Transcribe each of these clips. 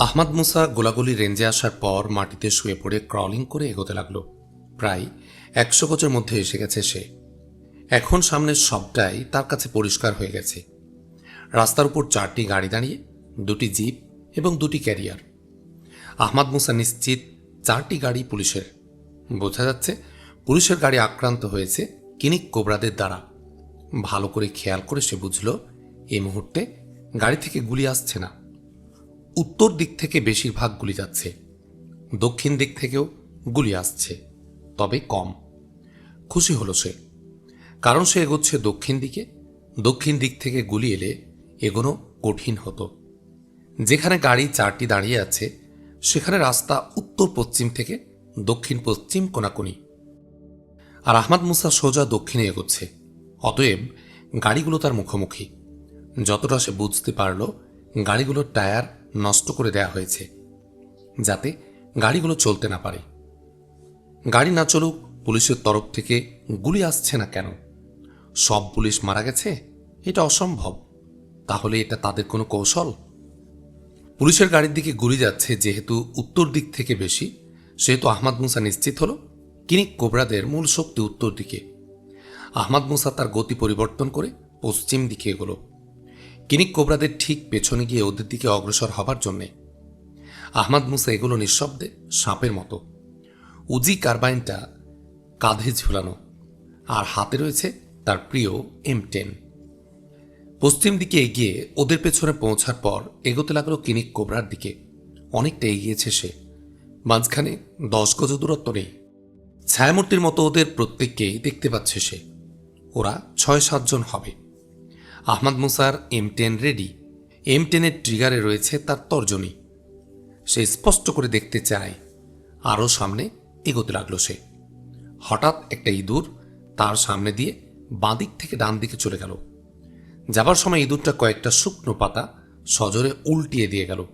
আহমাদ মুসা গোলাগুলি রেঞ্জে আসার পর মাটিতে শুয়ে পড়ে ক্রলিং করে এগোতে লাগল। প্রায় একশো গজের মধ্যে এসে গেছে সে। এখন সামনের সবটাই তার কাছে পরিষ্কার হয়ে গেছে। রাস্তার উপর চারটি গাড়ি দাঁড়িয়ে, দুটি জিপ এবং দুটি ক্যারিয়ার। আহমাদ মুসা নিশ্চিত চারটি গাড়ি পুলিশের। বোঝা যাচ্ছে পুলিশের গাড়ি আক্রান্ত হয়েছে কিনিক কোবরাদের দ্বারা। ভালো করে খেয়াল করে সে বুঝল এই মুহূর্তে গাড়ি থেকে গুলি আসছে না। উত্তর দিক থেকে বেশিরভাগ গুলি যাচ্ছে। দক্ষিণ দিক থেকেও গুলি আসছে, তবে কম। খুশি হলো সে, কারণ সে এগোচ্ছে দক্ষিণ দিকে। দক্ষিণ দিক থেকে গুলি এলে এগোনো কঠিন হতো। যেখানে গাড়ি চারটি দাঁড়িয়ে আছে, সেখানে রাস্তা উত্তর পশ্চিম থেকে দক্ষিণ পশ্চিম কোনাকুনি। আর আহমাদ মুসা সোজা দক্ষিণে এগোচ্ছে, অতএব গাড়িগুলো তার মুখোমুখি। যতটা সে বুঝতে পারল, গাড়িগুলোর টায়ার নষ্ট করে দেয়া হয়েছে, যাতে গাড়িগুলো চলতে না পারে। গাড়ি না চলুক, পুলিশের তরফ থেকে গুলি আসছে না কেন? সব পুলিশ মারা গেছে? এটা অসম্ভব। তাহলে এটা তাদের কোনো কৌশল? পুলিশের গাড়ির দিকে গুলি যাচ্ছে যেহেতু উত্তর দিক থেকে বেশি, সেহেতু আহমাদ মুসা নিশ্চিত হল। কিনিক কোবরাদের মূল শক্তি উত্তর দিকে। আহমাদ মুসা তার গতি পরিবর্তন করে পশ্চিম দিকে এগোলো। কিনিক কোবরাদের ঠিক পেছনে গিয়ে ওদের দিকে অগ্রসর হবার জন্যে। আহমাদ মুসা এগুলো নিঃশব্দে সাপের মতো। উজি কার্বাইনটা কাঁধে ঝুলানো, আর হাতে রয়েছে তার প্রিয় এম টেন। পশ্চিম দিকে এগিয়ে ওদের পেছনে পৌঁছার পর এগোতে লাগল কিনিক কোবরার দিকে। অনেকটা এগিয়েছে সে। মাঝখানে দশ গজ দূরত্ব নেই। ছায়ামূর্তির মতো ওদের প্রত্যেককেই দেখতে পাচ্ছে সে। ওরা ছয় সাতজন হবে। আহমদ মুসার এম টেন রেডি এম টেনের ট্রিগারে রয়েছে তার তর্জনী। সে স্পষ্ট করে দেখতে চায় আরও সামনে এগোতে লাগল সে। হঠাৎ একটা ইঁদুর তার সামনে দিয়ে বাঁদিক থেকে ডান দিকে চলে গেল। যাবার সময় ইঁদুরটা কয়েকটা শুকনো পাতা সজোরে উল্টিয়ে দিয়ে গেল।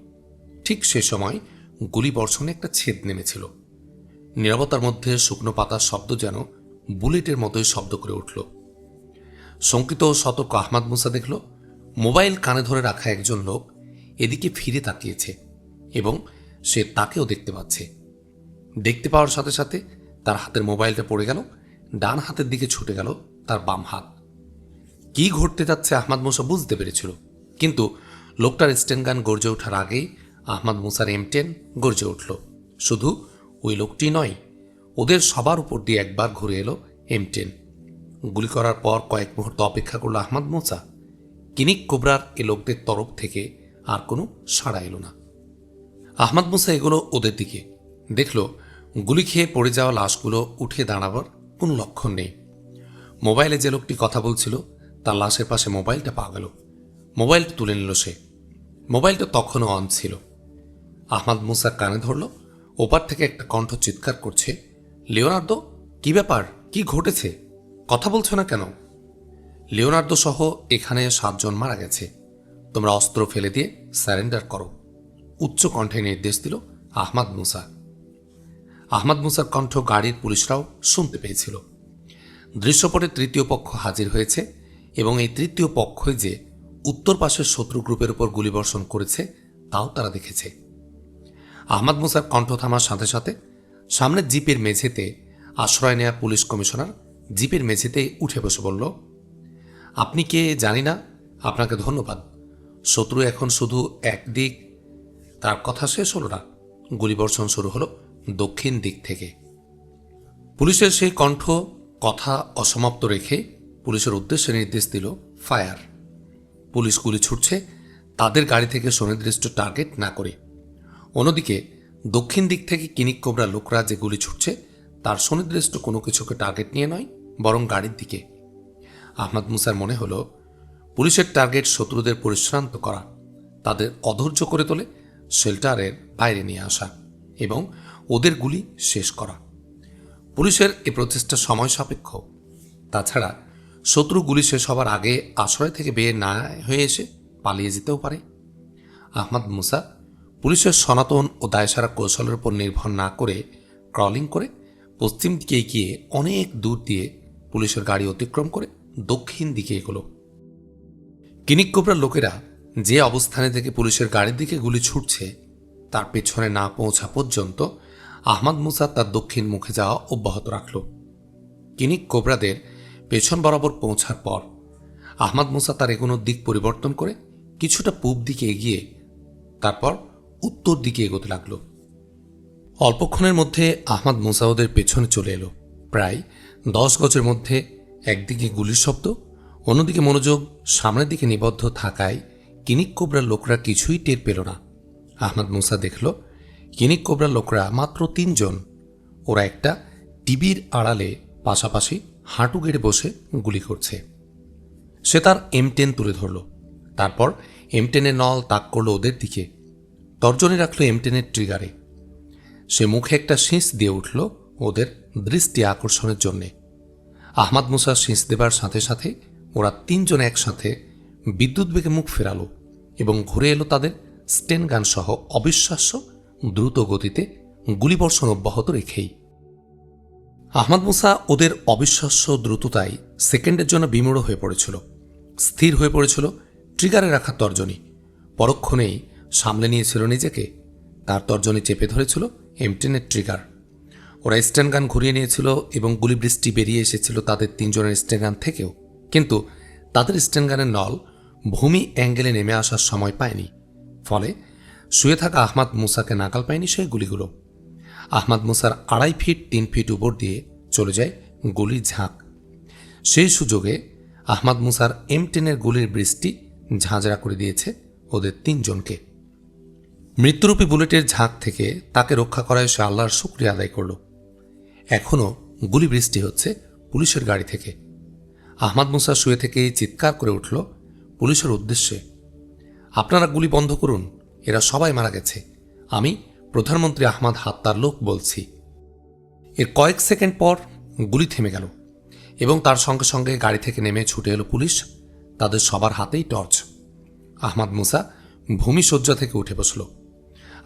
ঠিক সে সময় গুলি বর্ষণে একটা ছেদ নেমেছিল। নিরবতার মধ্যে শুকনো পাতার শব্দ যেন বুলেটের মতোই শব্দ করে উঠল। শঙ্কিত সতর্ক আহমাদ মুসা দেখল, মোবাইল কানে ধরে রাখা একজন লোক এদিকে ফিরে তাকিয়েছে এবং সে তাকেও দেখতে পাচ্ছে। দেখতে পাওয়ার সাথে সাথে তার হাতের মোবাইলটা পড়ে গেল, ডান হাতের দিকে ছুটে গেল তার বাম হাত। কি ঘটতে যাচ্ছে আহমাদ মুসা বুঝতে পেরেছিল, কিন্তু লোকটার স্টেনগান গর্জে ওঠার আগেই আহমাদ মুসার এম টেন গর্জে উঠল। শুধু ওই লোকটি নয়, ওদের সবার উপর দিয়ে একবার ঘুরে এলো এম টেন। গুলি করার পর কয়েক মুহূর্ত অপেক্ষা করল আহমাদ মোসা। কিনিক কোবরার এ লোকদের তরফ থেকে আর কোনো সাড়া এলো না। আহমাদ মুসা এগুলো ওদের দিকে। দেখল গুলি খেয়ে পড়ে যাওয়া লাশগুলো উঠে দাঁড়াবার কোনো লক্ষণ নেই। মোবাইলে যে লোকটি কথা বলছিল, তার লাশের পাশে মোবাইলটা পাওয়া গেল। মোবাইলটা তুলে নিল সে। মোবাইলটা তখনও অন ছিল। আহমাদ মুসা কানে ধরল, ওপার থেকে একটা কণ্ঠ চিৎকার করছে, লিওনার্দো, কি ব্যাপার? কি ঘটেছে? কথা বলছো না কেন? লিওনার্দো সহ এখানে সাতজন মারা গেছে। তোমরা অস্ত্র ফেলে দিয়ে স্যারেন্ডার করো। উচ্চ কণ্ঠে নির্দেশ দিল আহমাদ মুসা। আহমাদ মুসার কণ্ঠ গাড়ির পুলিশরাও শুনতে পেয়েছিল। দৃশ্যপটে তৃতীয় পক্ষ হাজির হয়েছে এবং এই তৃতীয় পক্ষই যে উত্তর পাশের শত্রু গ্রুপের উপর গুলিবর্ষণ করেছে, তাও তারা দেখেছে। আহমাদ মুসার কণ্ঠ থামার সাথে সাথে সামনের জিপের মেঝেতে আশ্রয় নেয়া পুলিশ কমিশনার জিপের মেঝেতে উঠে বসে বলল, আপনি কে জানি না, আপনাকে ধন্যবাদ। শত্রু এখন শুধু একদিক তার কথা শেষ হলো না। গুলিবর্ষণ শুরু হলো দক্ষিণ দিক থেকে। পুলিশের সেই কণ্ঠ, কথা অসমাপ্ত রেখে পুলিশের উদ্দেশ্যে নির্দেশ দিল, ফায়ার। পুলিশ গুলি ছুটছে, তাদের গাড়ি থেকে সুনির্দিষ্ট টার্গেট না করে। অন্যদিকে দক্ষিণ দিক থেকে কিনিক কোবরা লোকরা যে গুলি ছুটছে তার সুনির্দিষ্ট কোনো কিছুকে টার্গেট নিয়ে নয়, বরং গাড়ির দিকে। আহমদ মুসার মনে হলো, পুলিশের টার্গেট শত্রুদের পরিশ্রান্ত করা, তাদের অধৈর্য করে তোলে শেল্টারের বাইরে নিয়ে আসা এবং ওদের গুলি শেষ করা। পুলিশের এ প্রচেষ্টা সময় সাপেক্ষ। তাছাড়া শত্রু গুলি শেষ হবার আগে আশ্রয় থেকে বের না হয়ে এসে পালিয়ে যেতেও পারে। আহমদ মুসা পুলিশের সনাতন ও দায়সারা কৌশলের উপর নির্ভর না করে ক্রলিং করে পশ্চিম দিকে গিয়ে অনেক দূর দিয়ে পুলিশের গাড়ি অতিক্রম করে দক্ষিণ দিকে এগোলো। কিনিক কোবরার লোকেরা যে অবস্থানে থেকে পুলিশের গাড়ির দিকে গুলি ছুটছে, তার পেছনে না পৌঁছা পর্যন্ত আহমদ মুসা তার দক্ষিণ মুখে যাওয়া অব্যাহত রাখল। কিনিক কোবরাদের পেছন বরাবর পৌঁছার পর আহমদ মুসা তার এগোনোর দিক পরিবর্তন করে কিছুটা পূব দিকে এগিয়ে তারপর উত্তর দিকে এগোতে লাগল। অল্পক্ষণের মধ্যে আহমদ মুসা ওদের পেছনে চলে এলো। প্রায় দশ গজের মধ্যে একদিকে গুলির শব্দ, অন্যদিকে মনোযোগ সামনের দিকে নিবদ্ধ থাকায় কিনিক কোবরার লোকরা কিছুই টের পেল না। আহমদ মুসা দেখল, কিনিক কোবরার লোকরা মাত্র তিনজন। ওরা একটা টিভির আড়ালে পাশাপাশি হাঁটু গেড়ে বসে গুলি করছে। সে তার এম টেন তুলে ধরল। তারপর এম টেনের নল তাক করল ওদের দিকে। তর্জনী রাখল এম টেনের ট্রিগারে। সে মুখে একটা শীষ দিয়ে উঠল ওদের দৃষ্টি আকর্ষণের জন্যে। আহমাদ মুসা শীষ দেবার সাথে সাথে ওরা তিনজন একসাথে বিদ্যুৎ বেগে মুখ ফেরালো এবং ঘুরে এলো তাদের স্টেন গান সহ অবিশ্বাস্য দ্রুত গতিতে গুলিবর্ষণ অব্যাহত রেখেই। আহমদ মুসা ওদের অবিশ্বাস্য দ্রুততায় সেকেন্ডের জন্য বিমূঢ় হয়ে পড়েছিল, স্থির হয়ে পড়েছিল ট্রিগারে রাখা তর্জনী। পরক্ষণেই সামলে নিয়েছিল নিজেকে, তার তর্জনী চেপে ধরেছিল এমটেনের ট্রিগার ওরা স্ট্যান্ড গান ঘুরিয়ে নিয়েছিল এবং গুলি বৃষ্টি বেরিয়ে এসেছিল তাদের তিনজনের স্ট্যান্ড গান থেকেও। কিন্তু তাদের স্ট্যান্ড গানের নল ভূমি অ্যাঙ্গেলে নেমে আসার সময় পায়নি। ফলে শুয়ে থাকা আহমাদ মুসাকে নাকাল পায়নি সেই গুলিগুলো। আহমাদ মুসার আড়াই ফিট, তিন ফিট উপর দিয়ে চলে যায় গুলির ঝাঁক। সেই সুযোগে আহমাদ মুসার এম টেনের গুলির বৃষ্টি ঝাঁঝরা করে দিয়েছে ওদের তিনজনকে। মৃত্যুরূপী বুলেটের ঝাঁক থেকে তাকে রক্ষা করায় সে আল্লাহর শুক্রিয়া আদায় করল। এখনও গুলি বৃষ্টি হচ্ছে পুলিশের গাড়ি থেকে। আহমাদ মুসা শুয়ে থেকে চিৎকার করে উঠল পুলিশের উদ্দেশ্যে, আপনারা গুলি বন্ধ করুন, এরা সবাই মারা গেছে। আমি প্রধানমন্ত্রী আহমাদ হাত্তার লোক বলছি। এর কয়েক সেকেন্ড পর গুলি থেমে গেল এবং তার সঙ্গে সঙ্গে গাড়ি থেকে নেমে ছুটে এলো পুলিশ, তাদের সবার হাতেই টর্চ। আহমাদ মুসা ভূমি ভূমিশয্যা থেকে উঠে বসল।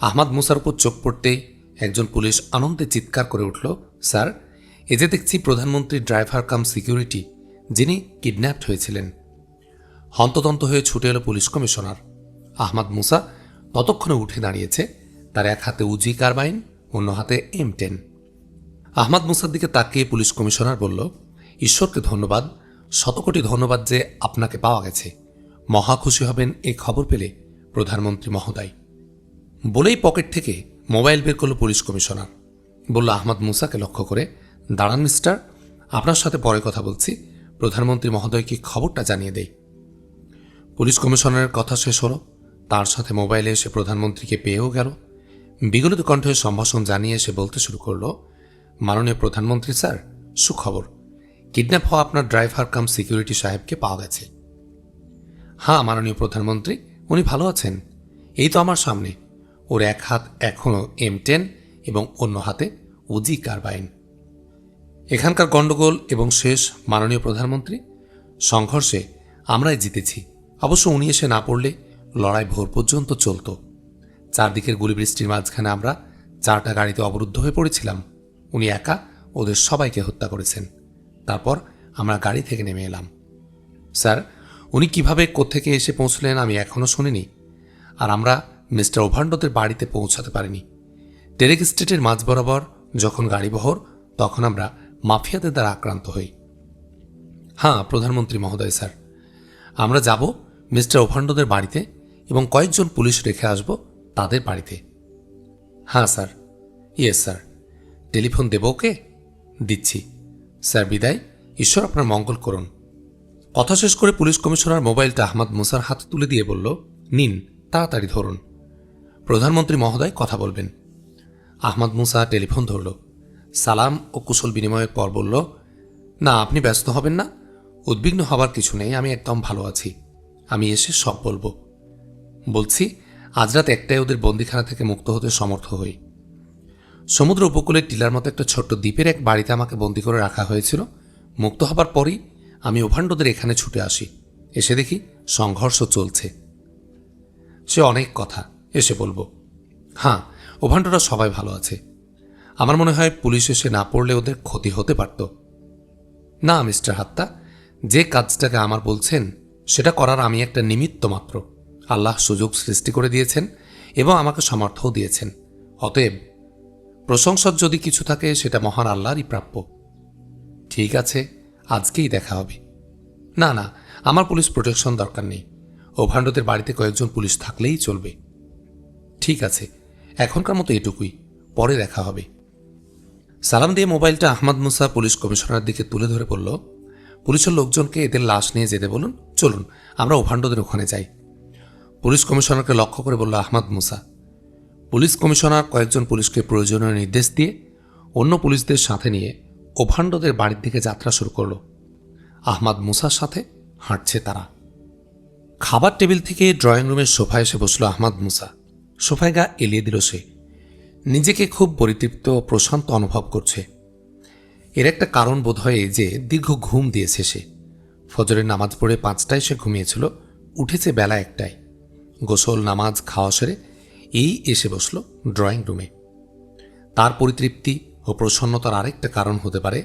আহমাদ মুসার উপর চোখ পড়তে একজন পুলিশ আনন্দে চিৎকার করে উঠল, স্যার, এ যে দেখছি প্রধানমন্ত্রীর ড্রাইভার কাম সিকিউরিটি, যিনি কিডন্যাপড হয়েছিলেন। হন্তদন্ত হয়ে ছুটে এলো পুলিশ কমিশনার। আহমাদ মুসা ততক্ষণে উঠে দাঁড়িয়েছে, তার এক হাতে উজি কারবাইন, অন্য হাতে এম টেন। আহমাদ মুসার দিকে তাকিয়ে পুলিশ কমিশনার বলল, ঈশ্বরকে ধন্যবাদ, শতকোটি ধন্যবাদ যে আপনাকে পাওয়া গেছে। মহা খুশি হবেন এই খবর পেলে প্রধানমন্ত্রী মহোদয়। বলেই পকেট থেকে মোবাইল বের করল পুলিশ কমিশনার। বলল, আহমদ মুসাকে লক্ষ্য করে দাঁড়ান মিস্টার, আপনার সাথে পরে কথা বলছি। প্রধানমন্ত্রী মহোদয়কে খবরটা জানিয়ে দেই। পুলিশ কমিশনারের কথা শেষ হলো। তার সাথে মোবাইলে এসে প্রধানমন্ত্রীকে পেয়েও গেল। বিগলিত কণ্ঠে সম্ভাষণ জানিয়ে এসে বলতে শুরু করল, মাননীয় প্রধানমন্ত্রী স্যার, সুখবর। কিডন্যাপ হওয়া আপনার ড্রাইভার কাম সিকিউরিটি সাহেবকে পাওয়া গেছে। হ্যাঁ মাননীয় প্রধানমন্ত্রী, উনি ভালো আছেন। এই তো আমার সামনে। ওর এক হাত এখনও এম টেন এবং অন্য হাতে উজি কারবাইন এখানকার গণ্ডগোল এবং শেষ মাননীয় প্রধানমন্ত্রী, সংঘর্ষে আমরাই জিতেছি। অবশ্য উনি এসে না পড়লে লড়াই ভোর পর্যন্ত চলত। চারদিকের গুলিবৃষ্টির মাঝখানে আমরা চারটা গাড়িতে অবরুদ্ধ হয়ে পড়েছিলাম। উনি একা ওদের সবাইকে হত্যা করেছেন। তারপর আমরা গাড়ি থেকে নেমে এলাম। স্যার, উনি কীভাবে কোত্থেকে এসে পৌঁছলেন আমি এখনও শুনিনি। আর আমরা মিস্টার ওভান্ডোদের বাড়িতে পৌঁছাতে পারিনি। টেরেক স্টেটের মাঝ বরাবর যখন গাড়ি বহর, তখন আমরা মাফিয়াদের দ্বারা আক্রান্ত হই। হ্যাঁ প্রধানমন্ত্রী মহোদয় স্যার। আমরা যাব মিস্টার ওভান্ডোদের বাড়িতে এবং কয়েকজন পুলিশ রেখে আসব তাদের বাড়িতে। হ্যাঁ স্যার। Yes, sir. টেলিফোন দেব ওকে? দিচ্ছি। স্যার, বিদায়। ঈশ্বর আপনার মঙ্গল করুন। কথা শেষ করে পুলিশ কমিশনার মোবাইলটা আহমদ মুসার হাতে তুলে দিয়ে বলল, নিন, তাড়াতাড়ি ধরুন। প্রধানমন্ত্রী মহোদয় কথা বলবেন। আহমদ মুসা টেলিফোন ধরল। সালাম ও কুশল বিনিময়ের পর বলল, না, আপনি ব্যস্ত হবেন না। উদ্বিগ্ন হবার কিছু নেই, আমি একদম ভালো আছি। আমি এসে সব বলব। বলছি, আজ রাত একটাই ওদের বন্দিখানা থেকে মুক্ত হতে সমর্থ হই। সমুদ্র উপকূলের টিলার মতো একটা ছোট্ট দ্বীপের এক বাড়িতে আমাকে বন্দি করে রাখা হয়েছিল। মুক্ত হবার পরই আমি ওভান্ডোদের এখানে ছুটে আসি। এসে দেখি সংঘর্ষ চলছে। সে অনেক কথা। এসে বলব। হ্যাঁ ওভান্ডোরা সবাই ভালো আছে। আমার মনে হয় পুলিশ এসে না পড়লে ওদের ক্ষতি হতে পারত। না, মিস্টার হাত্তা, যে কাজটাকে আমার বলছেন, সেটা করার আমি একটা নিমিত্ত মাত্র। আল্লাহ সুযোগ সৃষ্টি করে দিয়েছেন এবং আমাকে সামর্থ্যও দিয়েছেন। অতএব, প্রশংসার যদি কিছু থাকে, সেটা মহান আল্লাহরই প্রাপ্য। ঠিক আছে, আজকেই দেখা হবে। না না, আমার পুলিশ প্রোটেকশন দরকার নেই। ওভান্ডদের বাড়িতে কয়েকজন পুলিশ থাকলেই চলবে। ঠিক আছে, এখনকার মতো এটুকুই, পরে দেখা হবে। সালাম দিয়ে মোবাইলটা আহমদ মুসা পুলিশ কমিশনার দিকে তুলে ধরে বলল, পুলিশের লোকজনকে এদের লাশ নিয়ে যেতে বলুন, চলুন, আমরা ওভান্ডদের ওখানে যাই। পুলিশ কমিশনারকে লক্ষ্য করে বলল আহমদ মুসা, পুলিশ কমিশনার কয়েকজন পুলিশকে প্রয়োজনীয় নির্দেশ দিয়ে, অন্য পুলিশদের সাথে নিয়ে ওভান্ডদের বাড়ির দিকে যাত্রা শুরু করল। আহমদ মুসার সাথে হাঁটছে তারা। খাবার টেবিল থেকে ড্রয়িং রুমের সোফায় এসে বসল আহমদ মুসা। সোফায় গা এলিয়ে দিল সে। নিজেকে খুব পরিতৃপ্ত প্রশান্ত অনুভব করছে। এর একটা কারণ বোধ হয় যে দীর্ঘ ঘুম দিয়েছে সে। ফজরের নামাজ পড়ে পাঁচটায় সে ঘুমিয়েছিল, উঠেছে বেলা একটায়। গোসল, নামাজ, খাওয়া সেরে এই এসে বসল ড্রয়িং রুমে। তার পরিতৃপ্তি ও প্রসন্নতার আরেকটা কারণ হতে পারে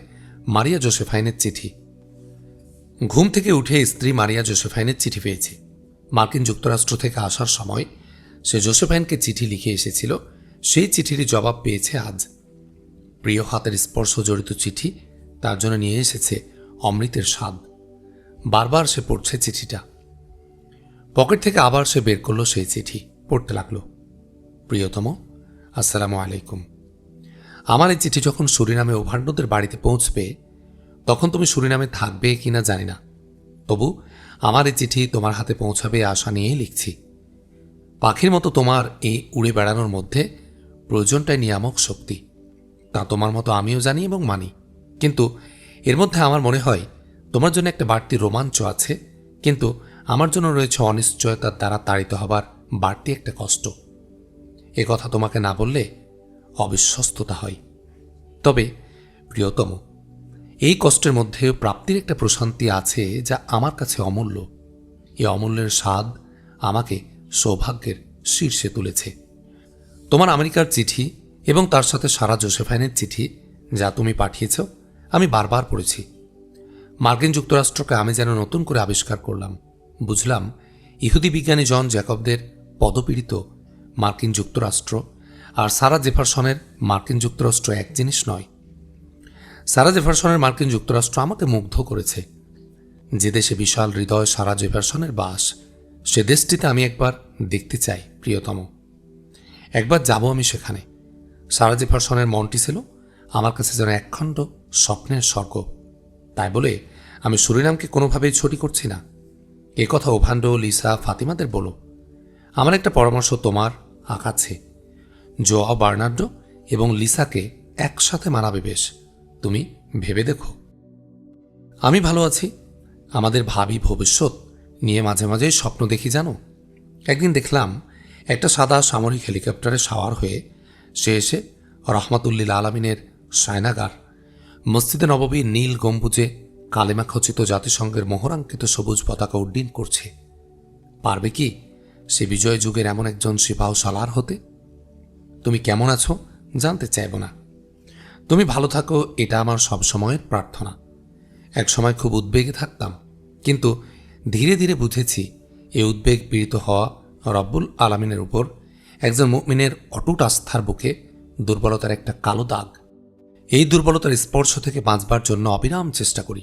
মারিয়া জোসেফাইনের চিঠি। ঘুম থেকে উঠে স্ত্রী মারিয়া জোসেফাইনের চিঠি পেয়েছে। মার্কিন যুক্তরাষ্ট্র থেকে আসার সময় সে জোসেফাইনকে চিঠি লিখে এসেছিল, সেই চিঠিরই জবাব পেয়েছে আজ। প্রিয় হাতের স্পর্শ জড়িত চিঠি তার জন্য নিয়ে এসেছে অমৃতের স্বাদ। বারবার সে পড়ছে চিঠিটা। পকেট থেকে আবার সে বের করল সেই চিঠি, পড়তে লাগল। প্রিয়তম, আসসালামু আলাইকুম। আমার এই চিঠি যখন সুরিনামে ওভান্ডদের বাড়িতে পৌঁছবে, তখন তুমি সুরিনামে থাকবে কিনা জানি না। তবু আমার এই চিঠি তোমার হাতে পৌঁছাবে আশা নিয়েই লিখছি। পাখির মতো তোমার এই উড়ে বেড়ানোর মধ্যে প্রয়োজনটাই নিয়ামক শক্তি। তা তোমার মতো আমিও জানি এবং মানি। কিন্তু এর মধ্যে আমার মনে হয়, তোমার জন্য একটা বাড়তি রোমাঞ্চ আছে, কিন্তু আমার জন্য রয়েছে অনিশ্চয়তার দ্বারা তাড়িত হবার বাড়তি একটা কষ্ট। এ কথা তোমাকে না বললে অবিশ্বস্ততা হয়। তবে, প্রিয়তম, এই কষ্টের মধ্যে প্রাপ্তির একটা প্রশান্তি আছে যা আমার কাছে অমূল্য। এই অমূল্যের স্বাদ আমাকে সৌভাগ্যের শীর্ষে তুলেছে। তোমার আমেরিকার চিঠি এবং তার সাথে সারা জোসেফাইনের চিঠি যা তুমি পাঠিয়েছ, আমি বারবার পড়েছি। মার্কিন যুক্তরাষ্ট্রকে আমি যেন নতুন করে আবিষ্কার করলাম। বুঝলাম, ইহুদি বিজ্ঞানী জন জ্যাকবদের পদপীড়িত মার্কিন যুক্তরাষ্ট্র আর সারা জেফারসনের মার্কিন যুক্তরাষ্ট্র এক জিনিস নয়। সারা জেফারসনের মার্কিন যুক্তরাষ্ট্র আমাকে মুগ্ধ করেছে। যে দেশে বিশাল হৃদয় সারা জেফারসনের বাস সে দেশটিতে আমি একবার দেখতে চাই, প্রিয়তম। একবার যাব আমি সেখানে। সারা জেফারসনের মনটি ছিল, আমার কাছে যেন একখণ্ড স্বপ্নের স্বর্গ। তাই বলে আমি সুরিনামকে কোনোভাবেই ছুটি করছি না। এ কথা ওভান্ডো লিসা, ফাতিমাদের বলো। আমার একটা পরামর্শ তোমার আকাছে। জোয়া বার্নার্ডো এবং লিসাকে একসাথে মানাবে বেশ। তুমি ভেবে দেখো। আমি ভালো আছি। আমাদের ভাবি ভবিষ্যৎ নিয়ে মাঝে মাঝে স্বপ্ন দেখি, জানো? একদিন দেখলাম একটা সাদা সামরিক হেলিকপ্টারে সাওয়ার হয়ে সে এসে রহমাতুল্লিল আলমিনের সায়নাগার, মসজিদে নববীর নীল গম্বুজে কালেমা খচিত জাতিসংঘের মোহরাঙ্কিত সবুজ পতাকা উড্ডীন করছে। পারবে কি সে বিজয় যুগের এমন একজন সিপাহ সালার হতে? তুমি কেমন আছো জানতে চাইব না। তুমি ভালো থাকো, এটা আমার সবসময়ের প্রার্থনা। এক সময় খুব উদ্বেগে থাকতাম, কিন্তু ধীরে ধীরে বুঝেছি এই উদ্বেগ পীড়িত হওয়া রব্বুল আলমিনের উপর একজন মুমিনের অটুট আস্থার বুকে দুর্বলতার একটা কালো দাগ। এই দুর্বলতার স্পর্শ থেকে বাঁচবার জন্য অবিরাম চেষ্টা করি।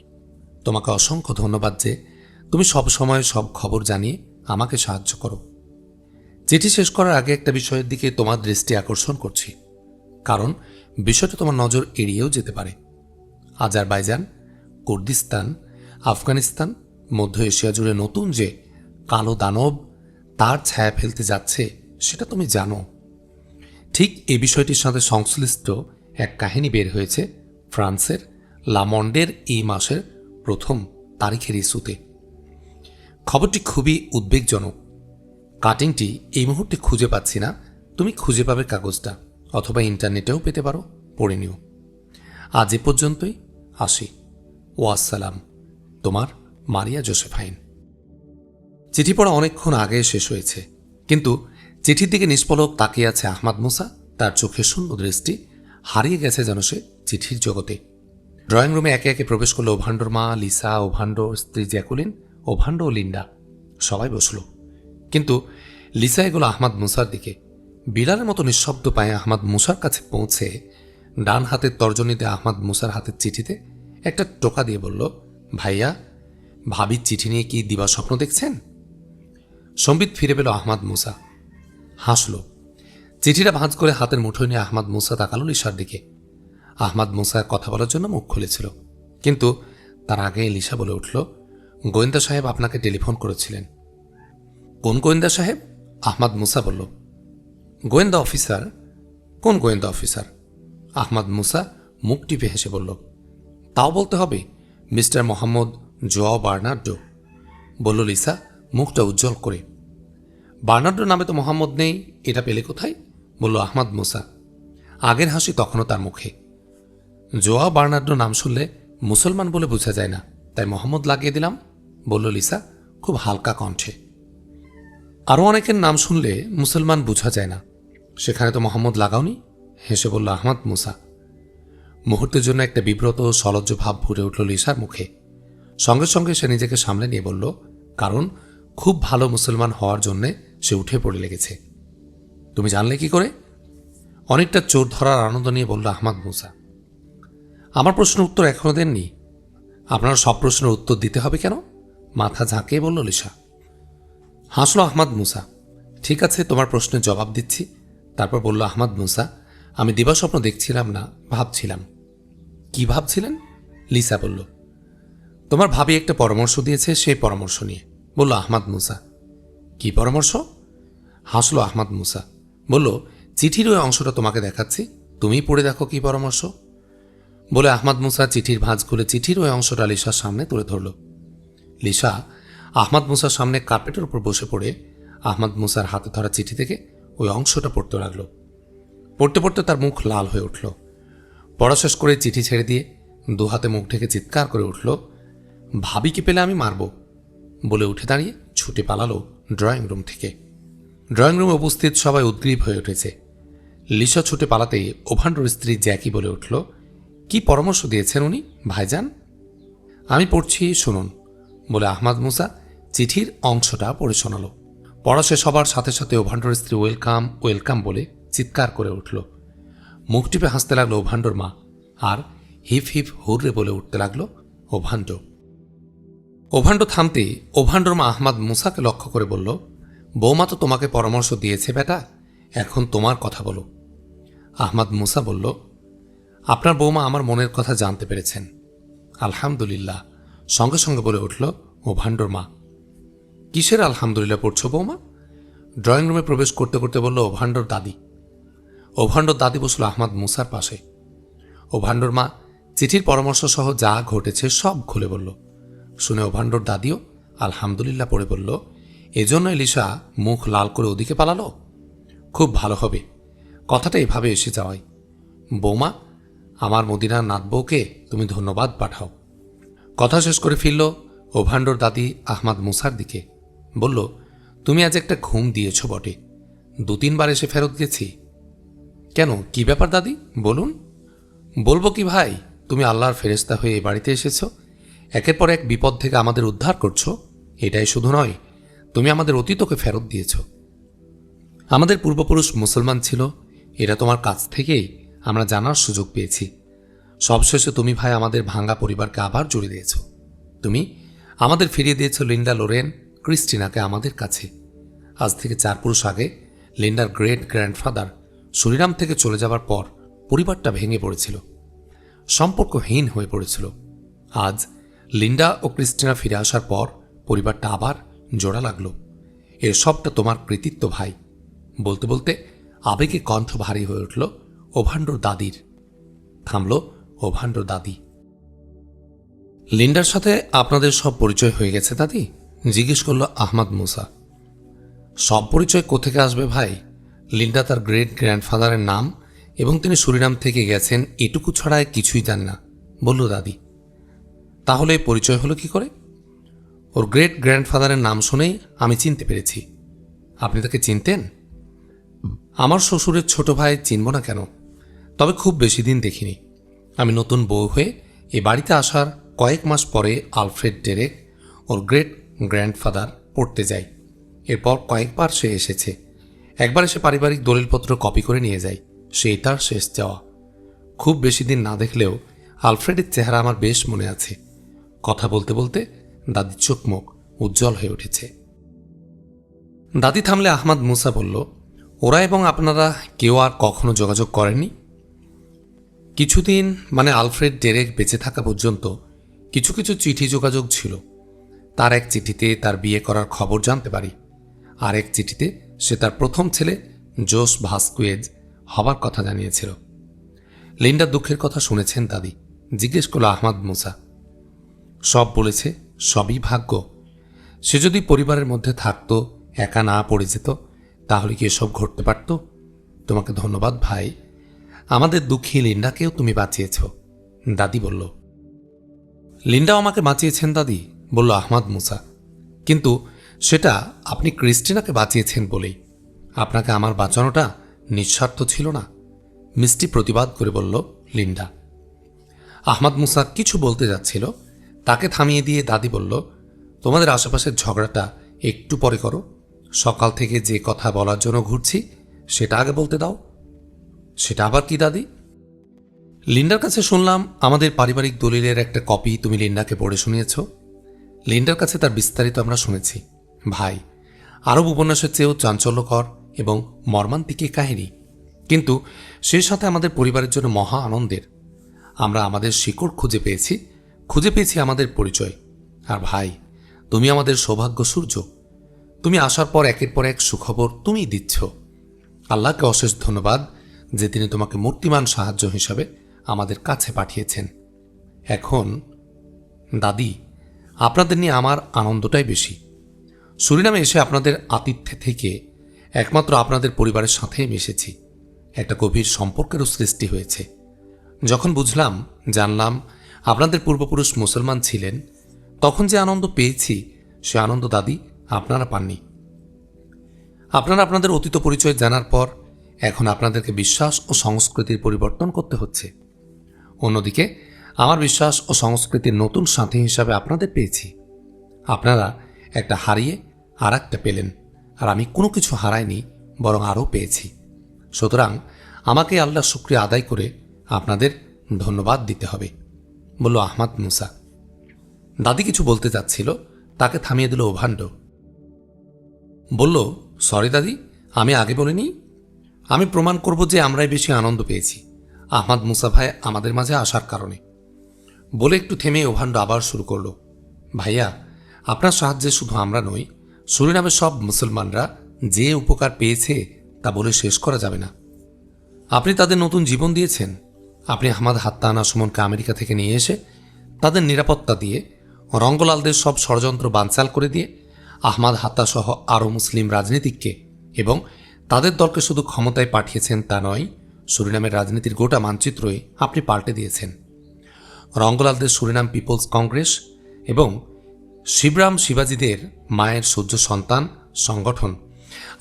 তোমাকে অসংখ্য ধন্যবাদ যে তুমি সব সময় সব খবর জানিয়ে আমাকে সাহায্য করো। চিঠি শেষ করার আগে একটা বিষয়ের দিকে তোমার দৃষ্টি আকর্ষণ করছি। কারণ বিষয়টা তোমার নজর এড়িয়েও যেতে পারে। আজারবাইজান, কুর্দিস্তান, আফগানিস্তান মধ্য এশিয়া জুড়ে নতুন যে কালো দানব তার ছায়া ফেলতে যাচ্ছে, সেটা তুমি জানো। ঠিক এ বিষয়টির সাথে সংশ্লিষ্ট এক কাহিনী বের হয়েছে ফ্রান্সের লামন্ডের এই মাসের প্রথম তারিখের ইস্যুতে। খবরটি খুবই উদ্বেগজনক। কাটিংটি এই মুহূর্তে খুঁজে পাচ্ছি না। তুমি খুঁজে পাবে কাগজটা, অথবা ইন্টারনেটেও পেতে পারো, পড়ে নিও। আজ এ পর্যন্তই, আসি। ও আসসালাম তোমার মারিয়া জোসেফাইন। চিঠি পড়া অনেকক্ষণ আগে শেষ হয়েছে, কিন্তু চিঠির দিকে নিষ্পলক তাকিয়ে আছে আহমাদ মুসা। তার চোখে শূন্য দৃষ্টি হারিয়ে গেছে যেন সে চিঠির জগতে। ড্রয়িং রুমে একে একে প্রবেশ করল ওভান্ডোর মা, লিসা ওভান্ডো স্ত্রী জ্যাকুলিন, ওভান্ডো ও লিন্ডা। সবাই বসল। কিন্তু লিসা এগুলো আহমাদ মুসার দিকে। বিড়ালের মতো নিঃশব্দ পায়ে আহমাদ মুসার কাছে পৌঁছে ডান হাতের তর্জনীতে আহমাদ মুসার হাতের চিঠিতে একটা টোকা দিয়ে বলল, ভাইয়া ভাবির চিঠি নিয়ে কি দিবা স্বপ্ন দেখছেন? সম্বিত ফিরে পেল আহমাদ মুসা। হাসল। চিঠিটা ভাঁজ করে হাতের মুঠোয় নিয়ে আহমাদ মুসা তাকালো লিসার দিকে। আহমাদ মুসার কথা বলার জন্য মুখ খুলেছিল। কিন্তু তার আগে লিসা বলে উঠল, গোয়েন্দা সাহেব আপনাকে টেলিফোন করেছিলেন। কোন গোয়েন্দা সাহেব? আহমাদ মুসা বলল। গোয়েন্দা অফিসার। কোন গোয়েন্দা অফিসার? আহমাদ মুসা মুখ টিপে হেসে বলল, তাও বলতে হবে, মিস্টার মোহাম্মদ জোয়া বার্নার্ডো। বলল, লিসা, মুখটা উজ্জ্বল করে। বার্নার্ডো নামে তো মোহাম্মদ নেই, এটা পেলে কোথায়? বলল, আহমাদ মুসা। আগের হাসি তখনও তার মুখে। জোয়া বার্নার্ডো নাম শুনলে মুসলমান বলে বোঝা যায় না, তাই মোহাম্মদ লাগিয়ে দিলাম। বলল, লিসা, খুব হালকা কণ্ঠে। আরও অনেকের নাম শুনলে মুসলমান বোঝা যায় না, সেখানে তো মোহাম্মদ লাগাওনি? হেসে বলল, আহমদ মুসা। মুহূর্তের জন্য একটা বিব্রত সলজ্জ ভাব ভরে উঠল লিসার মুখে। সঙ্গে সঙ্গে সে নিজেকে সামলে নিয়ে বলল, কারণ খুব ভালো মুসলমান হওয়ার জন্যে সে উঠে পড়ে লেগেছে। তুমি জানলে কি করে? অনেকটা চোর ধরার আনন্দ নিয়ে বলল আহমদ মুসা, আমার প্রশ্নের উত্তর এখনও দেননি। আপনার সব প্রশ্নের উত্তর দিতে হবে কেন? মাথা ঝাঁকিয়ে বলল লিসা, হাসলো আহমদ মুসা। ঠিক আছে, তোমার প্রশ্নের জবাব দিচ্ছি। তারপর বলল আহমদ মুসা, আমি দিবাস্বপ্ন দেখছিলাম না, ভাবছিলাম। কি ভাবছিলেন? লিসা বলল তোমার ভাবি একটা পরামর্শ দিয়েছে, সেই পরামর্শ নিয়ে। বলল, আহমাদ মুসা। কি পরামর্শ? হাসলো আহমাদ মুসা। বলল, চিঠির ওই অংশটা তোমাকে দেখাচ্ছি। তুমি পড়ে দেখো কি পরামর্শ? বলে আহমাদ মুসা চিঠির ভাঁজ খুলে চিঠির ওই অংশটা লিসার সামনে তুলে ধরল। লিসা আহমাদ মুসার সামনে কার্পেটের উপর বসে পড়ে আহমাদ মুসার হাতে ধরা চিঠি থেকে ওই অংশটা পড়তে লাগল। পড়তে পড়তে তার মুখ লাল হয়ে উঠল। পড়া শেষ করে চিঠি ছেড়ে দিয়ে দু হাতে মুখ ঢেকে চিৎকার করে উঠল। ভাবিকে পেলে আমি মারব, বলে উঠে দাঁড়িয়ে ছুটে পালালো ড্রয়িং রুম থেকে। ড্রয়িং রুমে উপস্থিত সবাই উদ্গ্রীব হয়ে উঠেছে। লিসা ছুটে পালাতেই ওভান্ডর স্ত্রী জ্যাকি বলে উঠল, কি পরামর্শ দিয়েছেন উনি, ভাইজান? আমি পড়ছি, শুনুন, বলে আহমাদ মুসা চিঠির অংশটা পড়ে শোনাল। পড়া শেষ হবার সাথে সাথে ওভান্ডর স্ত্রী ওয়েলকাম ওয়েলকাম বলে চিৎকার করে উঠল। মুখ টিপে হাসতে লাগল ওভান্ডর মা, আর হিপ হিপ হুররে বলে উঠতে লাগল ওভান্ড ওভান্ড থামতে ওভান্ডর মা আহমাদ মুসাকে লক্ষ্য করে বলল, বৌমা তো তোমাকে পরামর্শ দিয়েছে, বেটা। এখন তোমার কথা বলো। আহমাদ মুসা বলল, আপনার বৌমা আমার মনের কথা জানতে পেরেছেন। আলহামদুলিল্লাহ। সঙ্গে সঙ্গে বলে উঠল ওভান্ডর মা, কিসের আলহামদুলিল্লাহ পড়ছো বৌমা? ড্রয়িং রুমে প্রবেশ করতে করতে বলল ওভান্ডর দাদি। ওভান্ডর দাদি বসল আহমাদ মুসার পাশে। ওভান্ডর মা চিঠির পরামর্শ সহ যা ঘটেছে সব খুলে বলল শুনে ওভান্ডর দাদিও আলহামদুলিল্লাহ পড়ে বলল, এজন্য এলিশা মুখ লাল করে ওদিকে পালালো? খুব ভালো হবে। কথাটা এভাবে এসে যাওয়াই বৌমা, আমার মদিনার নাত বউকে তুমি ধন্যবাদ পাঠাও। কথা শেষ করে ফিরল ওভান্ডর দাদি আহমাদ মুসার দিকে। বলল, তুমি আজ একটা ঘুম দিয়েছ বটে। দু তিনবার এসে ফেরত গেছি। কেন, কি ব্যাপার দাদি? বলুন। বলব কি ভাই, তুমি আল্লাহর ফেরেস্তা হয়ে এ বাড়িতে এসেছ। একের পর এক বিপদ থেকে আমাদের উদ্ধার করছ? এটাই শুধু নয়, তুমি আমাদের অতীতকে ফেরত দিয়েছ। আমাদের পূর্বপুরুষ মুসলমান ছিল এটা তোমার কাছ থেকেই আমরা জানার সুযোগ পেয়েছি। সবশেষে তুমি ভাই আমাদের ভাঙ্গা পরিবারকে আবার জুড়ে দিয়েছ। তুমি আমাদের ফিরিয়ে দিয়েছ লিন্ডা লোরেন ক্রিস্টিনাকে আমাদের কাছে। আজ থেকে চার পুরুষ আগে লিন্ডার গ্রেট গ্র্যান্ডফাদার সুরিরাম থেকে চলে যাবার পর পরিবারটা ভেঙে পড়েছিল, সম্পর্কহীন হয়ে পড়েছিল। আজ লিন্ডা ও ক্রিস্টিনা ফিরে আসার পর পরিবারটা আবার জোড়া লাগল। এর সবটা তোমার কৃতিত্ব ভাই। বলতে বলতে আবেগে কণ্ঠ ভারী হয়ে উঠল ওভান্ডর দাদির। থামল ওভান্ডর দাদি। লিন্ডার সাথে আপনাদের সব পরিচয় হয়ে গেছে, দাদি? জিজ্ঞেস করল আহমদ মুসা। সব পরিচয় কোথেকে আসবে ভাই? লিন্ডা তার গ্রেট গ্র্যান্ডফাদারের নাম এবং তিনি সুরিনাম থেকে গেছেন এটুকু ছড়ায় কিছুই জান না। বলল, দাদি তাহলে পরিচয় হলো কি করে? ওর গ্রেট গ্র্যান্ডফাদারের নাম শুনেই আমি চিনতে পেরেছি। আপনি তাকে চিনতেন? আমার শ্বশুরের ছোট ভাই চিনব না কেন? তবে খুব বেশি দিন দেখিনি। আমি নতুন বউ হয়ে এ বাড়িতে আসার কয়েক মাস পরে আলফ্রেড ডেরেক ওর গ্রেট গ্র্যান্ডফাদার পড়তে যাই। এরপর কয়েকবার সে এসেছে। একবার এসে পারিবারিক দলিলপত্র কপি করে নিয়ে যায় সেই তার শেষ যাওয়া খুব বেশি দিন না দেখলেও আলফ্রেডের চেহারা আমার বেশ মনে আছে। কথা বলতে বলতে দাদির চোখ মুখ উজ্জ্বল হয়ে উঠেছে। দাদি থামলে আহমাদ মুসা বলল, ওরা এবং আপনারা কেউ আর কখনো যোগাযোগ করেননি? কিছুদিন মানে আলফ্রেড ডেরেক বেঁচে থাকা পর্যন্ত কিছু কিছু চিঠি যোগাযোগ ছিল। তার এক চিঠিতে তার বিয়ে করার খবর জানতে পারি। আর এক চিঠিতে সে তার প্রথম ছেলে জোস ভাস্কুয়েজ হবার কথা জানিয়েছিল। লিন্ডার দুঃখের কথা শুনেছেন দাদি, জিজ্ঞেস করল আহমাদ মুসা। সব বলেছে, সবই ভাগ্য। সে যদি পরিবারের মধ্যে থাকতো, একা না পড়ে যেত, তাহলে কি এসব ঘটতে পারত? তোমাকে ধন্যবাদ, ভাই। আমাদের দুঃখী লিন্ডাকেও তুমি বাঁচিয়েছ, দাদি বলল। লিন্ডাও আমাকে বাঁচিয়েছেন, দাদি, বলল আহমাদ মুসা। কিন্তু সেটা আপনি ক্রিস্টিনাকে বাঁচিয়েছেন বলেই। আপনাকে আমার বাঁচানোটা নিঃস্বার্থ ছিল না, মিষ্টি প্রতিবাদ করে বলল লিন্ডা। আহমাদ মুসা কিছু বলতে যাচ্ছিল তাকে থামিয়ে দিয়ে দাদি বলল, তোমাদের আশেপাশের ঝগড়াটা একটু পরে করো। সকাল থেকে যে কথা বলার জন্য ঘুরছি, সেটা আগে বলতে দাও। সেটা আবার কি দাদি? লিন্ডার কাছে শুনলাম, আমাদের পারিবারিক দলিলের একটা কপি তুমি লিন্ডাকে পড়ে শুনিয়েছ। লিন্ডার কাছে তার বিস্তারিত আমরা শুনেছি। ভাই, আরব উপন্যাসের চেয়েও চাঞ্চল্যকর এবং মর্মান্তিক কাহিনী। কিন্তু সেই সাথে আমাদের পরিবারের জন্য মহা আনন্দের। আমরা আমাদের শিকড় খুঁজে পেয়েছি খুঁজে পেয়েছি আমাদের পরিচয়। আর ভাই, তুমি আমাদের সৌভাগ্য সূর্য। তুমি আসার পর একের পর এক সুখবর তুমিই দিচ্ছ। আল্লাহকে অশেষ ধন্যবাদ যে তিনি তোমাকে মূর্তিমান সাহায্য হিসাবে আমাদের কাছে পাঠিয়েছেন। এখন, দাদি, আপনাদের নিয়ে আমার আনন্দটাই বেশি। সুরিনামে এসে আপনাদের আতিথ্যে থেকে একমাত্র আপনাদের পরিবারের সাথেই মিশেছি একটা গভীর সম্পর্কেরও সৃষ্টি হয়েছে। যখন বুঝলাম, জানলাম আপনাদের পূর্বপুরুষ মুসলমান ছিলেন, তখন যে আনন্দ পেয়েছি, সে আনন্দ দাদি আপনারা পাননি। আপনারা আপনাদের অতীত পরিচয় জানার পর এখন আপনাদেরকে বিশ্বাস ও সংস্কৃতির পরিবর্তন করতে হচ্ছে। অন্যদিকে, আমার বিশ্বাস ও সংস্কৃতির নতুন সাথী হিসাবে আপনাদের পেয়েছি। আপনারা একটা হারিয়ে আর একটা পেলেন, আর আমি কোনো কিছু হারাইনি, বরং আরও পেয়েছি। সুতরাং আমাকে আল্লাহ শুক্রিয়া আদায় করে আপনাদের ধন্যবাদ দিতে হবে। বলল, আহমাদ মুসা। দাদি কিছু বলতে চাচ্ছিল, তাকে থামিয়ে দিল ওভান্ড বলল, সরি দাদি, আমি আগে বলিনি। আমি প্রমাণ করব যে আমরাই বেশি আনন্দ পেয়েছি। আহমাদ মুসা ভাই আমাদের মাঝে আসার কারণে। বলে একটু থেমে ওভান্ড আবার শুরু করল, ভাইয়া, আপনার সাহায্যে শুধু আমরা নই, সুরিনামের সব মুসলমানরা যে উপকার পেয়েছে তা বলে শেষ করা যাবে না। আপনি তাদের নতুন জীবন দিয়েছেন। আপনি আহমাদ হাত্তানা সুমনকে আমেরিকা থেকে নিয়ে এসে তাদের নিরাপত্তা দিয়ে রঙ্গলালদের সব ষড়যন্ত্র বানচাল করে দিয়ে আহমাদ হাত্তা সহ আরও মুসলিম রাজনীতিককে এবং তাদের দলকে শুধু ক্ষমতায় পাঠিয়েছেন তা নয়, সুরিনামের রাজনীতির গোটা মানচিত্রই আপনি পাল্টে দিয়েছেন। রঙ্গলালদের সুরিনাম পিপলস কংগ্রেস এবং শিবরাম শিবাজিদের মায়ের সূর্য সন্তান সংগঠন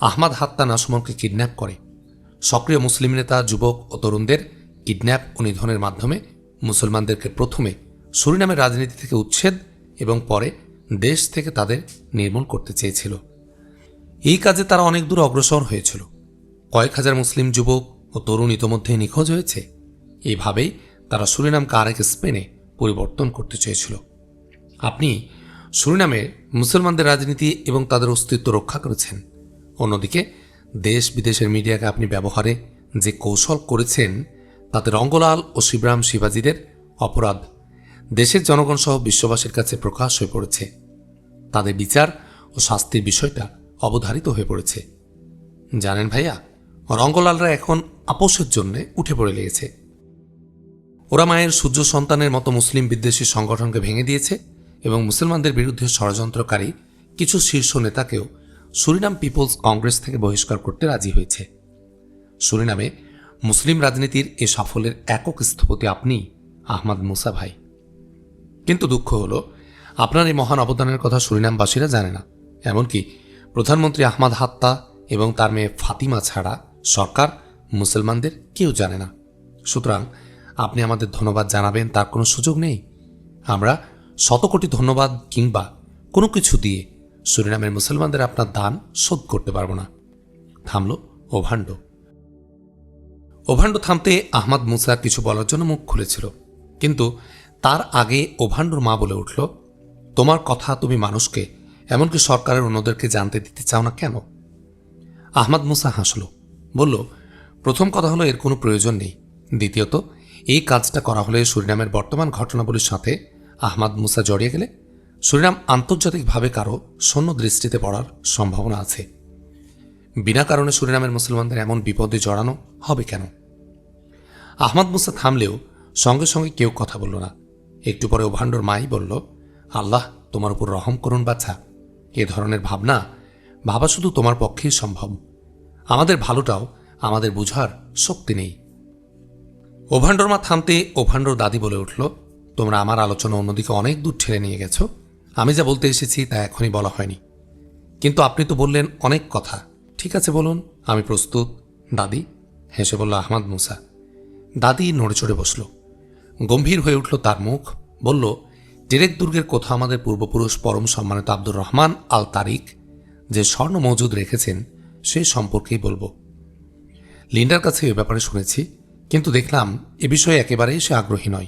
আহমাদ হাত্তা নাসমনকে কিডন্যাপ করে। সক্রিয় মুসলিম নেতা, যুবক ও তরুণদের কিডন্যাপ ও নিধনের মাধ্যমে মুসলমানদেরকে প্রথমে সুরিনামের রাজনীতি থেকে উচ্ছেদ এবং পরে দেশ থেকে তাদের নির্মূল করতে চেয়েছিল। এই কাজে তারা অনেক দূর অগ্রসর হয়েছিল। কয়েক হাজার মুসলিম যুবক ও তরুণ ইতোমধ্যে নিখোঁজ হয়েছে। এইভাবেই তারা সুরিনামকে আরেক স্পেনে পরিবর্তন করতে চেয়েছিল। আপনি সুরিনামে মুসলমানদের রাজনীতি এবং তাদের অস্তিত্ব রক্ষা করেছেন। অন্যদিকে দেশ বিদেশের মিডিয়াকে আপনি ব্যবহারে যে কৌশল করেছেন তাতে রঙ্গলাল ও শিবরাম শিবাজিদের অপরাধ দেশের জনগণ সহ বিশ্ববাসীর কাছে প্রকাশ হয়ে পড়েছে। তাদের বিচার ও শাস্তির বিষয়টা অবধারিত হয়ে পড়েছে। জানেন ভাইয়া রঙ্গলালরা এখন আপোষের জন্য উঠে পড়ে লেগেছে। ওরা মায়ের সূর্য সন্তানের মতো মুসলিম বিদ্বেষী সংগঠনকে ভেঙে দিয়েছে এবং মুসলমানদের বিরুদ্ধে ষড়যন্ত্রকারী কিছু শীর্ষ নেতাকেও সুরিনাম পিপলস কংগ্রেস থেকে বহিষ্কার করতে রাজি হয়েছে। সুরিনামে মুসলিম রাজনীতির এ সাফল্যের একক স্থপতি আপনি আহমদ মুসা ভাই। কিন্তু দুঃখ হলো, আপনার এই মহান অবদানের কথা সুরিনামবাসীরা জানে না। এমনকি প্রধানমন্ত্রী আহমদ হাত্তা এবং তার মেয়ে ফাতিমা ছাড়া সরকার মুসলমানদের কেউ জানে না। সুতরাং আপনি আমাদের ধন্যবাদ জানাবেন, তার কোনো সুযোগ নেই। আমরা শত কোটি ধন্যবাদ কিংবা কোনো কিছু দিয়ে সুরিনামের মুসলমানদের আপনার দান শোধ করতে পারব না। থামল ওভান্ড। ওভান্ড থামতে আহমাদ মুসা কিছু বলার জন্য মুখ খুলেছিল। কিন্তু তার আগে ওভান্ডর মা বলে উঠল, তোমার কথা তুমি মানুষকে, এমনকি সরকারের অন্যদেরকে জানতে দিতে চাও না কেন? আহমাদ মুসা হাসল, বলল, প্রথম কথা হলো এর কোনো প্রয়োজন নেই। দ্বিতীয়ত, এই কাজটা করা হলে সুরিনামের বর্তমান ঘটনাবলীর সাথে আহমাদ মুসা জড়িয়ে গেলে সুরিনাম আন্তর্জাতিকভাবে কারও শূন্য দৃষ্টিতে পড়ার সম্ভাবনা আছে। বিনা কারণে সুরিনামের মুসলমানদের এমন বিপদে জড়ানো হবে কেন? আহমদ মুসা থামলেও সঙ্গে সঙ্গে কেউ কথা বলল না। একটু পরে ওভান্ডর মাই বলল, আল্লাহ, তোমার উপর রহম করুন বাচ্চা এ ধরনের ভাবনা, ভাবা শুধু তোমার পক্ষেই সম্ভব। আমাদের ভালোটাও আমাদের বুঝার শক্তি নেই। ওভান্ডর মা থামতে ওভান্ডর দাদি বলে উঠল, তোমরা আমার আলোচনা অন্যদিকে অনেক দূর ঠেলে নিয়ে গেছো। আমি যা বলতে এসেছি তা এখনই বলা হয়নি। কিন্তু আপনি তো বললেন অনেক কথা। ঠিক আছে, বলুন, আমি প্রস্তুত। দাদি? হেসে বলল আহমাদ মুসা। দাদি নড়ে চড়ে বসল। গম্ভীর হয়ে উঠল তার মুখ, বলল টেরেক দুর্গের কোথাও আমাদের পূর্বপুরুষ পরম সম্মানিত আব্দুর রহমান আল তারিক যে স্বর্ণ মজুদ রেখেছেন, সে সম্পর্কেই বলব। লিন্ডার কাছে এ ব্যাপারে শুনেছি, কিন্তু দেখলাম এ বিষয়ে একেবারেই সে আগ্রহী নয়।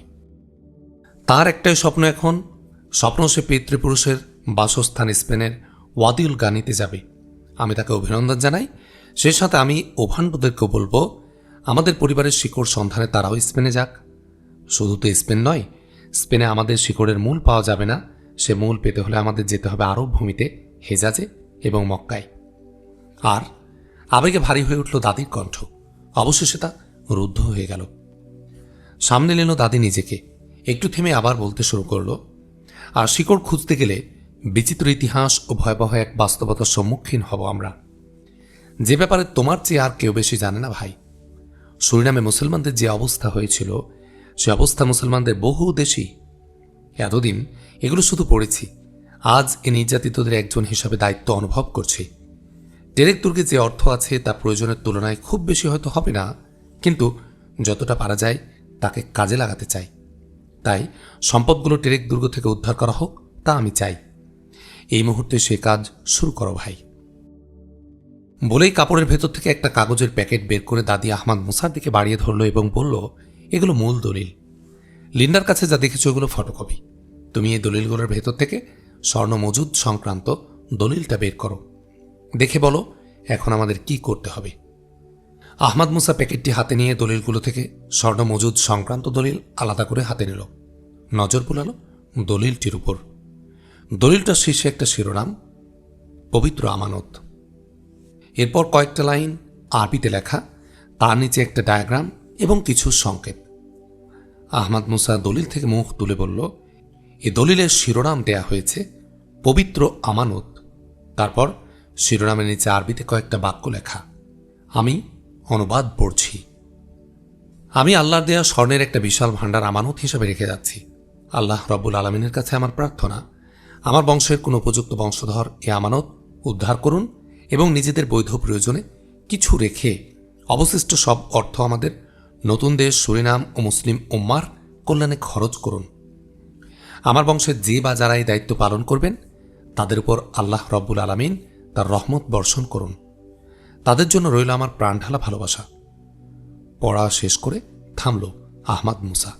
তার একটাই স্বপ্ন এখন, স্বপ্ন সে পিতৃপুরুষের বাসস্থান স্পেনের ওয়াদিউল গানিতে যাবে। আমি তাকে অভিনন্দন জানাই। সে সাথে আমি ওভান্ডদেরকেও বলব আমাদের পরিবারের শিকড় সন্ধানে তারাও স্পেনে যাক। শুধু তো স্পেন নয়, স্পেনে আমাদের শিকড়ের মূল পাওয়া যাবে না। সে মূল পেতে হলে আমাদের যেতে হবে আরব ভূমিতে, হেজাজে এবং মক্কায়। আর আবেগে ভারী হয়ে উঠল দাদির কণ্ঠ। অবশেষে তা রুদ্ধ হয়ে গেল। সামনে নিল দাদি নিজেকে। একটু থেমে আবার বলতে শুরু করল, আর শিকড় খুঁজতে গেলে বিচিত্র ইতিহাস ও ভয়াবহ এক বাস্তবতার সম্মুখীন হব আমরা। যে ব্যাপারে তোমার চেয়ে আর কেউ বেশি জানে না ভাই। সুরিনামে মুসলমানদের যে অবস্থা হয়েছিল, সে অবস্থা মুসলমানদের বহু দেশই। এতদিন এগুলো শুধু পড়েছি। আজ এ নির্যাতিতদের একজন হিসাবে দায়িত্ব অনুভব করছি। টেরেক দুর্গে যে অর্থ আছে তা প্রয়োজনের তুলনায় খুব বেশি হয়তো হবে না, কিন্তু যতটা পারা যায় তাকে কাজে লাগাতে চাই। তাই সম্পদগুলো টেরেক দুর্গ থেকে উদ্ধার করা হোক, তা আমি চাই। এই মুহূর্তে সে কাজ শুরু করো ভাই। বলেই কাপড়ের ভেতর থেকে একটা কাগজের প্যাকেট বের করে দাদি আহমাদ মুসার দিকে বাড়িয়ে ধরলো এবং বলল, এগুলো মূল দলিল। লিন্ডার কাছে যা দেখেছ ওগুলো ফটোকপি। তুমি এই দলিলগুলোর ভেতর থেকে স্বর্ণ মজুদ সংক্রান্ত দলিলটা বের করো। দেখে বলো এখন আমাদের কি করতে হবে। আহমাদ মুসা প্যাকেটটি হাতে নিয়ে দলিলগুলো থেকে স্বর্ণ মজুদ সংক্রান্ত দলিল আলাদা করে হাতে নিল। নজর বুলালো দলিলটির উপর। দলিলটার শীর্ষে একটা শিরোনাম, পবিত্র আমানত। এরপর কয়েকটা লাইন আরবিতে লেখা, তার নিচে একটা ডায়াগ্রাম এবং কিছু সংকেত। আহমদ মুসা দলিল থেকে মুখ তুলে বলল, এ দলিলের শিরোনাম দেয়া হয়েছে, পবিত্র আমানত। তারপর শিরোনামের নিচে আরবিতে কয়েকটা বাক্য লেখা, আমি অনুবাদ পড়ছি। আমি আল্লাহর দেয়া স্বর্ণের একটা বিশাল ভাণ্ডার আমানত হিসেবে রেখে যাচ্ছি। আল্লাহ রব্বুল আলমিনের কাছে আমার প্রার্থনা, আমার বংশের কোনো উপযুক্ত বংশধর এ আমানত উদ্ধার করুন এবং নিজেদের বৈধ প্রয়োজনে কিছু রেখে অবশিষ্ট সব অর্থ আমাদের নতুন দেশ, সুরিনাম ও মুসলিম উম্মার কল্যাণে খরচ করুন। আমার বংশের যে বা যারা এই দায়িত্ব পালন করবেন, তাদের উপর আল্লাহ রব্বুল আলমিন তার রহমত বর্ষণ করুন। তাদের জন্য রইল আমার প্রাণঢালা ভালোবাসা। পড়া শেষ করে থামল আহমাদ মুসা।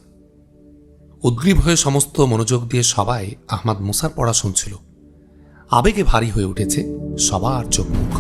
উদ্গ্রীব হয়ে সমস্ত মনোযোগ দিয়ে সবাই আহমাদ মুসার পড়া শুনছিল। আবেগে ভারী হয়ে উঠেছে সবার চোখ মুখ।